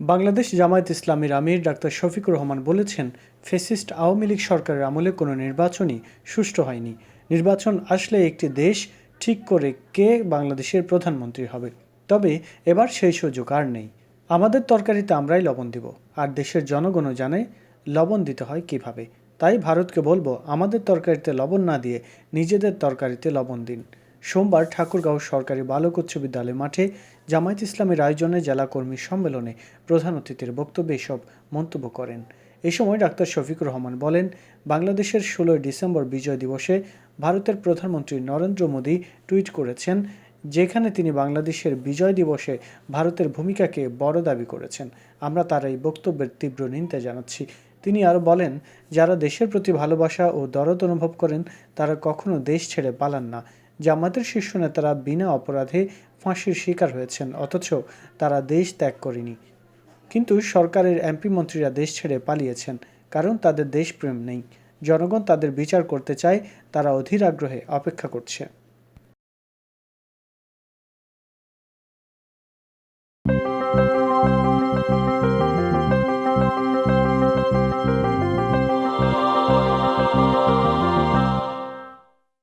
বাংলাদেশ জামায়াত ইসলামীর আমির ডাক্তার শফিকুর রহমান বলেছেন, ফেসিস্ট আওয়ামী লীগ সরকারের আমলে কোনো নির্বাচনই সুষ্ঠু হয়নি। নির্বাচন আসলে একটি দেশ, ঠিক করে কে বাংলাদেশের প্রধানমন্ত্রী হবে। তবে এবার সেই সুযোগ আর নেই। আমাদের তরকারিতে আমরাই লবণ দিব, আর দেশের জনগণও জানে লবণ দিতে হয় কীভাবে। তাই ভারতকে বলব, আমাদের তরকারিতে লবণ না দিয়ে নিজেদের তরকারিতে লবণ দিন। সোমবার ঠাকুরগাঁও সরকারি বালক উচ্চ বিদ্যালয় মাঠে জামায়াত ইসলামের আয়োজনে জেলা কর্মী সম্মেলনে প্রধান অতিথির বক্তব্যে এসব মন্তব্য করেন। এ সময় ডাক্তার শফিকুর রহমান বলেন, বাংলাদেশের ষোলোই ডিসেম্বর বিজয় দিবসে ভারতের প্রধানমন্ত্রী নরেন্দ্র মোদী টুইট করেছেন, যেখানে তিনি বাংলাদেশের বিজয় দিবসে ভারতের ভূমিকাকে বড় দাবি করেছেন। আমরা তার এই বক্তব্যের তীব্র নিন্দা জানাচ্ছি। তিনি আরও বলেন, যারা দেশের প্রতি ভালোবাসা ও দরদ অনুভব করেন, তারা কখনো দেশ ছেড়ে পালান না। জামাতের শীর্ষ নেতারা বিনা অপরাধে ফাঁসির শিকার হয়েছেন, অথচ তারা দেশ ত্যাগ করেনি। কিন্তু সরকারের এমপি মন্ত্রীরা দেশ ছেড়ে পালিয়েছেন, কারণ তাদের দেশপ্রেম নেই। জনগণ তাদের বিচার করতে চায়, তারা অধীর আগ্রহে অপেক্ষা করছে।